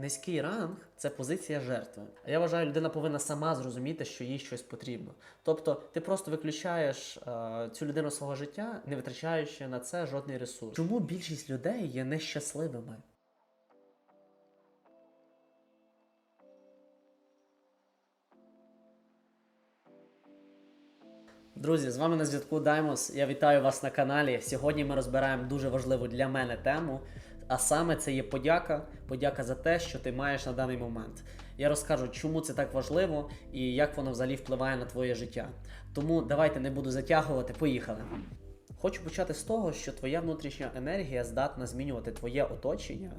Низький ранг це позиція жертви. А я вважаю, людина повинна сама зрозуміти, що їй щось потрібно. Тобто, ти просто виключаєш е, цю людину свого життя, не витрачаючи на це жодний ресурс. Чому більшість людей є нещасливими? Друзі, з вами на зв'язку Даймос. Я вітаю вас на каналі. Сьогодні ми розбираємо дуже важливу для мене тему. А саме це є подяка. Подяка за те, що ти маєш на даний момент. Я розкажу, чому це так важливо і як воно взагалі впливає на твоє життя. Тому давайте не буду затягувати. Поїхали. Хочу почати з того, що твоя внутрішня енергія здатна змінювати твоє оточення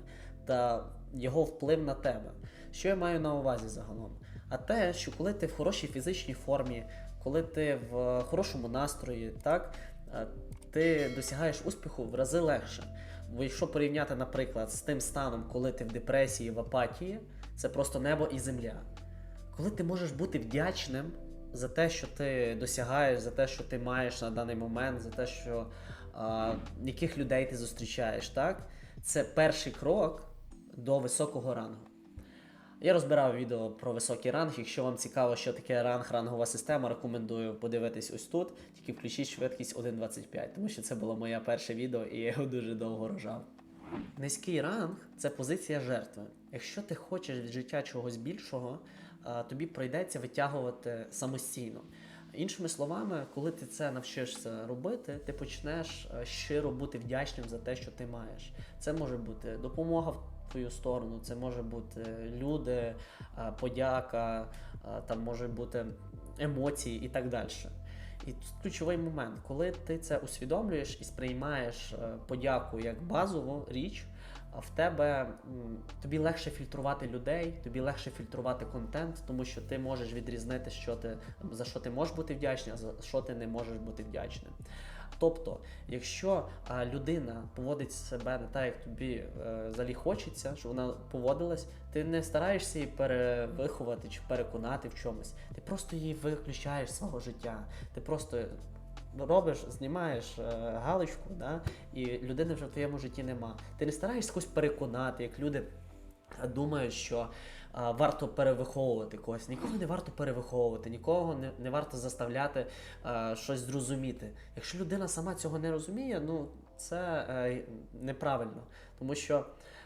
та його вплив на тебе. Що я маю на увазі загалом? А те, що коли ти в хорошій фізичній формі, коли ти в хорошому настрої, так, е, ти досягаєш успіху в рази легше. Бо якщо порівняти, наприклад, з тим станом, коли ти в депресії, в апатії, це просто небо і земля. Коли ти можеш бути вдячним за те, що ти досягаєш, за те, що ти маєш на даний момент, за те, що а, яких людей ти зустрічаєш, так? Це перший крок до високого рангу. Я розбирав відео про високий ранг. Якщо вам цікаво, що таке ранг, рангова система, рекомендую подивитись ось тут. Тільки включіть швидкість 1.25, тому що це було моє перше відео, і я його дуже довго рожав. Низький ранг це позиція жертви. Якщо ти хочеш від життя чогось більшого, тобі прийдеться витягувати самостійно. Іншими словами, коли ти це навчишся робити, ти почнеш е, щиро бути вдячним за те, що ти маєш. Це може бути допомога в твою сторону, це може бути люди, е, подяка, е, там може бути емоції і так далі. І тут ключовий момент, коли ти це усвідомлюєш і сприймаєш е, подяку як базову річ, в тебе тобі легше фільтрувати людей, тобі легше фільтрувати контент, тому що ти можеш відрізнити, що ти за що ти можеш бути вдячний, а за що ти не можеш бути вдячним. Тобто, якщо а, людина поводить себе не так, як тобі е, взагалі хочеться, щоб вона поводилась, ти не стараєшся її перевиховати чи переконати в чомусь. Ти просто її виключаєш з свого життя. Ти просто робиш, знімаєш е, галочку, да, і людини вже в твоєму житті нема. Ти не стараєшся когось переконати, як люди е, думають, що а, варто перевиховувати когось. Нікого не варто перевиховувати, нікого не, не варто заставляти а, щось зрозуміти. Якщо людина сама цього не розуміє, ну це е, неправильно. Тому що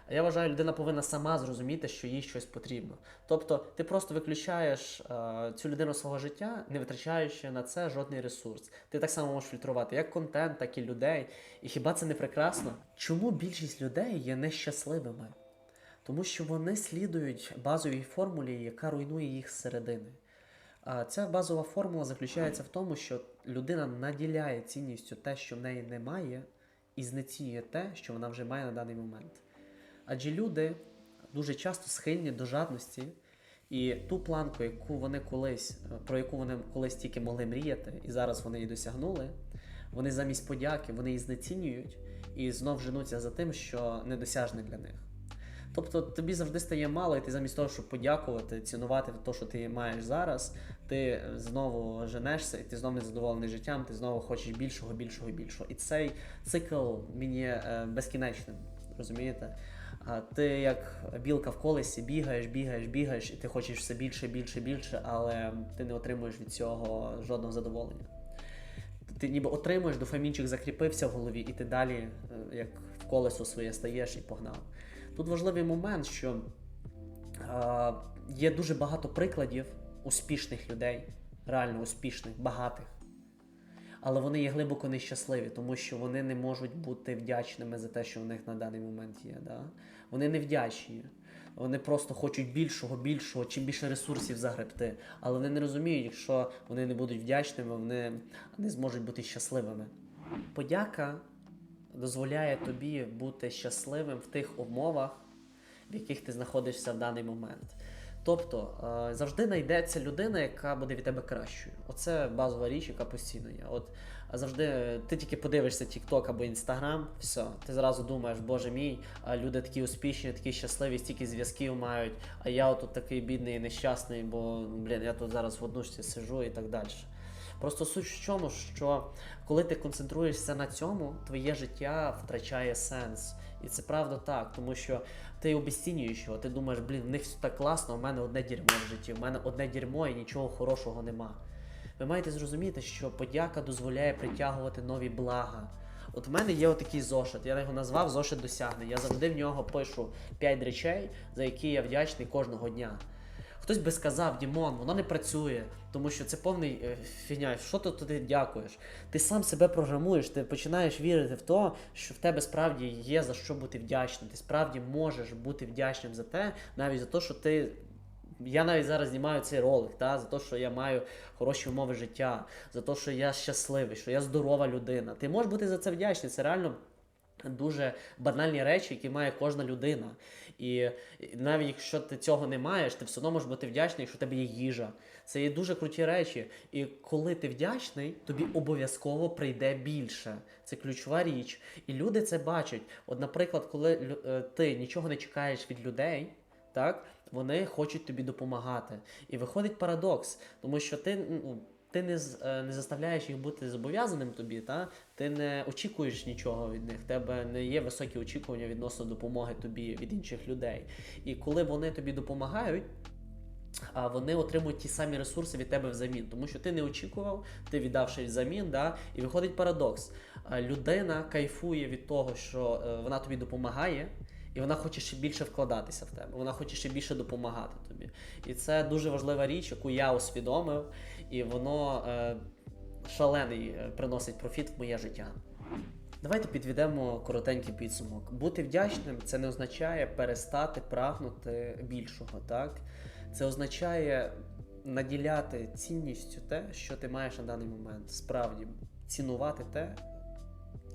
я вважаю, людина повинна сама зрозуміти, що їй щось потрібно. Тобто, ти просто виключаєш е, цю людину свого життя, не витрачаючи на це жодний ресурс. Ти так само можеш фільтрувати як контент, так і людей. І хіба це не прекрасно? Чому більшість людей є нещасливими? Тому що вони слідують базовій формулі, яка руйнує їх зсередини. А ця базова формула заключається в тому, що людина наділяє цінністю те, що в неї немає, і знецінює те, що вона вже має на даний момент. Адже люди дуже часто схильні до жадності, і ту планку, яку вони колись, про яку вони колись тільки могли мріяти, і зараз вони її досягнули, вони замість подяки вони її знецінюють і знов женуться за тим, що недосяжне для них. Тобто тобі завжди стає мало, і ти замість того, щоб подякувати, цінувати те, що ти маєш зараз, ти знову женешся, і ти знову незадоволений життям, ти знову хочеш більшого, більшого більшого. І цей цикл є е, безкінечним. Розумієте? А ти як білка в колесі бігаєш, бігаєш, бігаєш, і ти хочеш все більше, більше, більше, але ти не отримуєш від цього жодного задоволення. Ти ніби отримуєш, дофамінчик закріпився в голові, і ти далі, е, як в колесо своє стаєш і погнав. Тут важливий момент, що е, є дуже багато прикладів успішних людей, реально успішних, багатих. Але вони є глибоко нещасливі, тому що вони не можуть бути вдячними за те, що в них на даний момент є. Да? Вони не вдячні. Вони просто хочуть більшого, більшого, чим більше ресурсів загребти. Але вони не розуміють, якщо вони не будуть вдячними, вони не зможуть бути щасливими. Подяка дозволяє тобі бути щасливим в тих умовах, в яких ти знаходишся в даний момент. Тобто е, завжди знайдеться людина, яка буде від тебе кращою. Оце базова річ, яка постійно є. От завжди ти тільки подивишся TikTok або Instagram, все, ти зразу думаєш, боже мій, люди такі успішні, такі щасливі, стільки зв'язків мають, а я отут такий бідний і нещасний, бо блін, я тут зараз в однушці сижу і так далі. Просто суть в чому, що коли ти концентруєшся на цьому, твоє життя втрачає сенс. І це правда так, тому що ти обесцінюєш його, ти думаєш, блін, в них все так класно, у мене одне дерьмо в житті, в мене одне дерьмо і нічого хорошого нема. Ви маєте зрозуміти, що подяка дозволяє притягувати нові блага. От в мене є отакий зошит, я його назвав зошит досягнень. Я завжди в нього пишу 5 речей, за які я вдячний кожного дня. Хтось би сказав, Дімон, воно не працює, тому що це повний е, фігня. Що ти туди дякуєш? Ти сам себе програмуєш, ти починаєш вірити в те, що в тебе справді є за що бути вдячним. Ти справді можеш бути вдячним за те, навіть за те, що ти. Я навіть зараз знімаю цей ролик, та, за те, що я маю хороші умови життя, за те, що я щасливий, що я здорова людина. Ти можеш бути за це вдячний. Це реально дуже банальні речі, які має кожна людина. І навіть якщо ти цього не маєш, ти все одно можеш бути вдячний, якщо в тебе є їжа. Це є дуже круті речі. І коли ти вдячний, тобі обов'язково прийде більше. Це ключова річ. І люди це бачать. От, наприклад, коли е, ти нічого не чекаєш від людей. Так, вони хочуть тобі допомагати. І виходить парадокс, тому що ти, ну, ти не, е, не заставляєш їх бути зобов'язаним тобі, та? ти не очікуєш нічого від них, тебе не є високі очікування відносно допомоги тобі від інших людей. І коли вони тобі допомагають, а вони отримують ті самі ресурси від тебе взамін, тому що ти не очікував, ти віддав щось взамін, да? і виходить парадокс. Людина кайфує від того, що е, вона тобі допомагає, і вона хоче ще більше вкладатися в тебе, вона хоче ще більше допомагати тобі. І це дуже важлива річ, яку я усвідомив, і воно е, шалений е, приносить профіт в моє життя. Давайте підведемо коротенький підсумок. Бути вдячним це не означає перестати прагнути більшого, так? Це означає наділяти цінністю те, що ти маєш на даний момент. Справді цінувати те,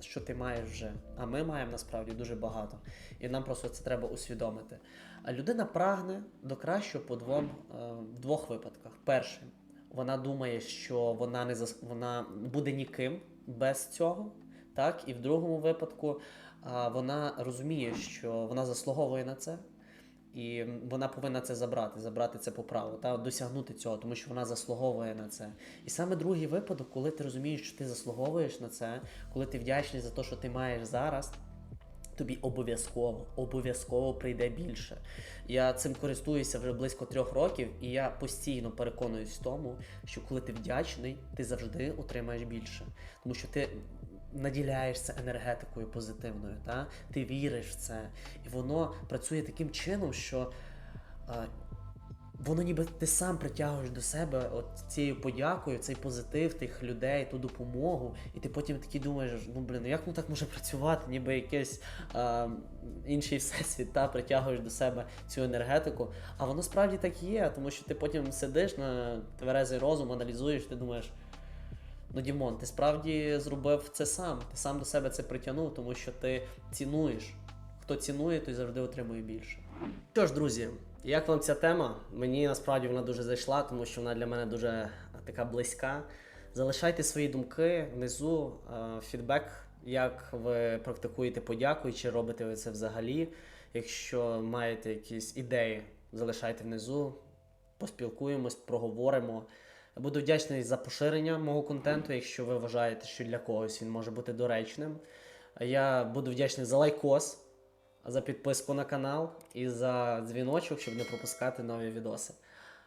що ти маєш вже. А ми маємо насправді дуже багато. І нам просто це треба усвідомити. А людина прагне до кращого по двом, е, в двох випадках. Перший, вона думає, що вона не зас... вона буде ніким без цього. Так, і в другому випадку а, вона розуміє, що вона заслуговує на це, і вона повинна це забрати, забрати це по праву, та досягнути цього, тому що вона заслуговує на це. І саме другий випадок, коли ти розумієш, що ти заслуговуєш на це, коли ти вдячний за те, що ти маєш зараз. Тобі обов'язково, обов'язково прийде більше. Я цим користуюся вже близько трьох років, і я постійно переконуюсь в тому, що коли ти вдячний, ти завжди отримаєш більше. Тому що ти наділяєшся енергетикою позитивною, та? ти віриш в це. І воно працює таким чином, що а, воно ніби ти сам притягуєш до себе от цією подякою, цей позитив тих людей, ту допомогу, і ти потім такий думаєш, ну блін, ну як ну так може працювати, ніби якийсь а, інший всесвіт, та притягуєш до себе цю енергетику. А воно справді так є, тому що ти потім сидиш на тверезий розум, аналізуєш, ти думаєш. Ну, Дімон, ти справді зробив це сам. Ти сам до себе це притягнув, тому що ти цінуєш. Хто цінує, той завжди отримує більше. Що ж, друзі, як вам ця тема? Мені насправді вона дуже зайшла, тому що вона для мене дуже така близька. Залишайте свої думки внизу, е, фідбек, як ви практикуєте подяку і чи робите ви це взагалі. Якщо маєте якісь ідеї, залишайте внизу, поспілкуємось, проговоримо. Буду вдячний за поширення мого контенту, якщо ви вважаєте, що для когось він може бути доречним. Я буду вдячний за лайкос, за підписку на канал і за дзвіночок, щоб не пропускати нові відоси.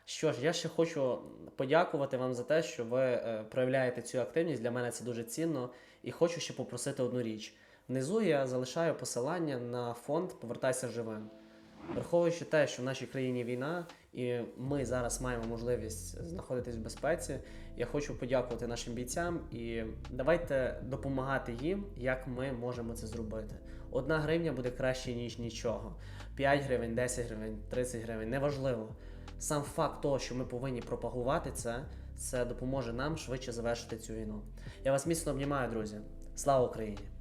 Що ж, я ще хочу подякувати вам за те, що ви е, проявляєте цю активність. Для мене це дуже цінно. І хочу ще попросити одну річ. Внизу я залишаю посилання на фонд Повертайся живим. Враховуючи те, що в нашій країні війна, і ми зараз маємо можливість знаходитись в безпеці, я хочу подякувати нашим бійцям і давайте допомагати їм, як ми можемо це зробити. Одна гривня буде краще, ніж нічого. 5 гривень, 10 гривень, 30 гривень неважливо. Сам факт того, що ми повинні пропагувати це, це допоможе нам швидше завершити цю війну. Я вас міцно обнімаю, друзі. Слава Україні!